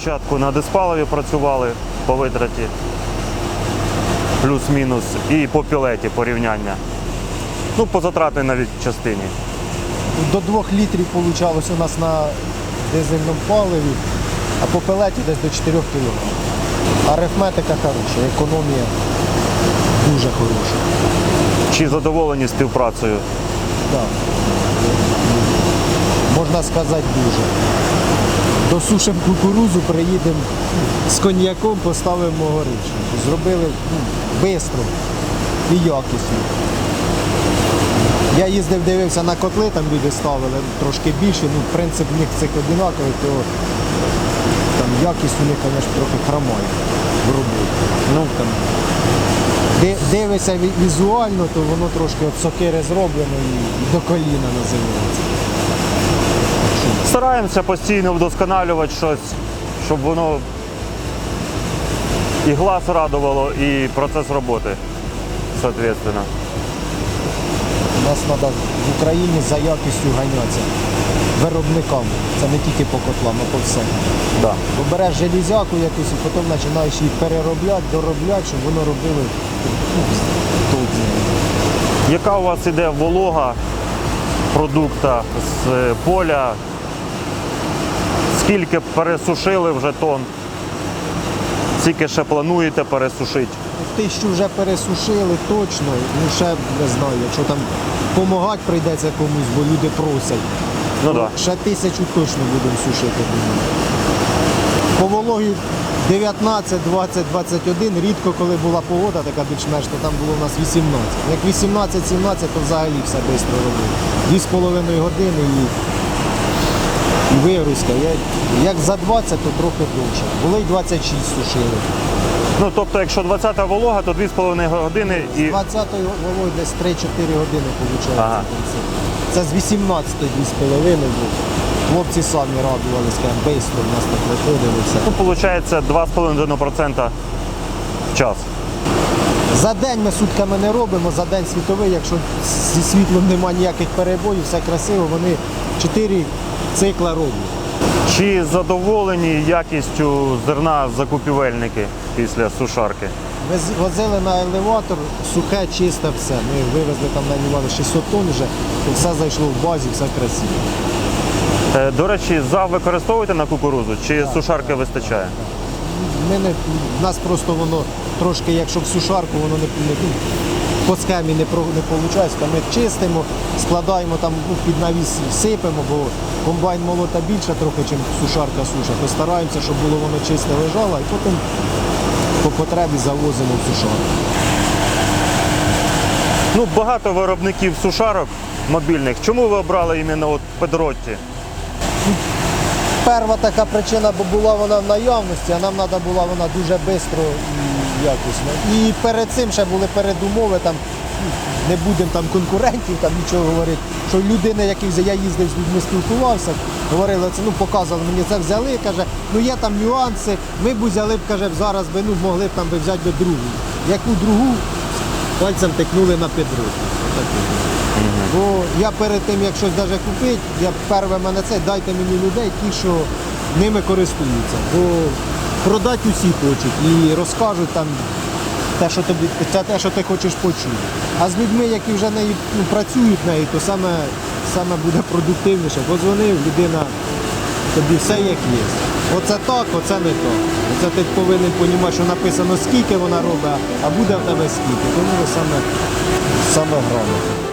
Спочатку на диспаливі працювали по витраті, плюс-мінус, і по пілеті порівняння. Ну, по затратній навіть частині. До 2 літрів вийшло у нас на дизельному паливі, а по пелеті десь до 4 кг. Арифметика хороша, економія дуже хороша. Чи задоволені співпрацею? Да. Можна сказати дуже. Досушимо кукурузу, приїдемо з коньяком, поставимо горичку. Зробили ну, швидко і якісно. Я їздив, дивився на котли, там люди ставили трошки більше, ну принцип в них цих одинаковий, то там якість у них, звісно, трохи хромає в роботі. Ну, там, Дивишся візуально, то воно трошки от сокири зроблено і до коліна називається. Стараємося постійно вдосконалювати щось, щоб воно і глаз радувало, і процес роботи, соответственно. У нас треба в Україні за якістю ганятися виробникам. Це не тільки по котлам, а по всьому. Да. Бо береш железяку якусь і потім починаєш її переробляти, доробляти, щоб воно робило ну, толк. Яка у вас іде волога продукта з е, поля? Скільки пересушили вже тонн? Скільки ще плануєте пересушити? Тисячу вже пересушили точно, ну ще не знаю, якщо там допомагати прийдеться комусь, бо люди просять. Ну так. Ще тисячу точно будемо сушити. По вологі 19, 20, 21, рідко коли була погода така більш-менш, то там було у нас 18. Як 18-17, то взагалі все швидко робили. Дві з половиною години і, і вигрузка. Я, як за 20, то трохи довше. Були й 26 сушили. Ну тобто, якщо 20-та волога, то 2,5 години і. З 20-ї вологи десь 3-4 години виходить. Ага. Це з 18-ї 2,5 було. Хлопці самі радувалися, як бейстро, в нас так виходили все. Ну, виходить 2,5% в час. За день ми сутками не робимо, за день світовий, якщо зі світлом немає ніяких перебоїв, все красиво, вони 4 цикла роблять. Чи задоволені якістю зерна закупівельники після сушарки? Возили на елеватор, сухе, чисте все. Ми вивезли там на 600 тонн вже, то все зайшло в базі, все красиво. Е, До речі, зав використовуєте на кукурузу чи сушарки вистачає? Ми не, в нас просто воно трошки, якщо в сушарку, воно не, не по схемі не, про- не виходить, то ми чистимо, складаємо там ну, під навіс, сипемо, бо комбайн молота більше трохи, ніж сушарка суша. То стараємося, щоб було воно чисте лежало, і потім по потребі завозимо в сушарку. Ну, багато виробників сушарок мобільних. Чому ви обрали іменно от Педротті? Перша така причина, бо була вона в наявності, а нам треба була вона дуже швидко і якісно. І перед цим ще були передумови, там не будемо там конкурентів, там нічого говорити. Що людина, який я їздив з людьми спілкувався, говорили, це ну показували мені це взяли, каже, ну є там нюанси, ми б взяли б, каже, зараз би ну могли б там би взяти би другу. Яку другу пальцем тикнули на підручник. Бо я перед тим, як щось навіть купити, я перше мене це, дайте мені людей, ті, що ними користуються. Бо продати усі хочуть і розкажуть там те, що тобі, це те, що ти хочеш почути. А з людьми, які вже нею ну, працюють нею, то саме, саме буде продуктивніше. Позвонив, людина тобі все як є. Оце так, оце не так. Оце ти повинен розуміти, що написано скільки вона робить, а буде в тебе скільки. Тому саме, саме грамотно.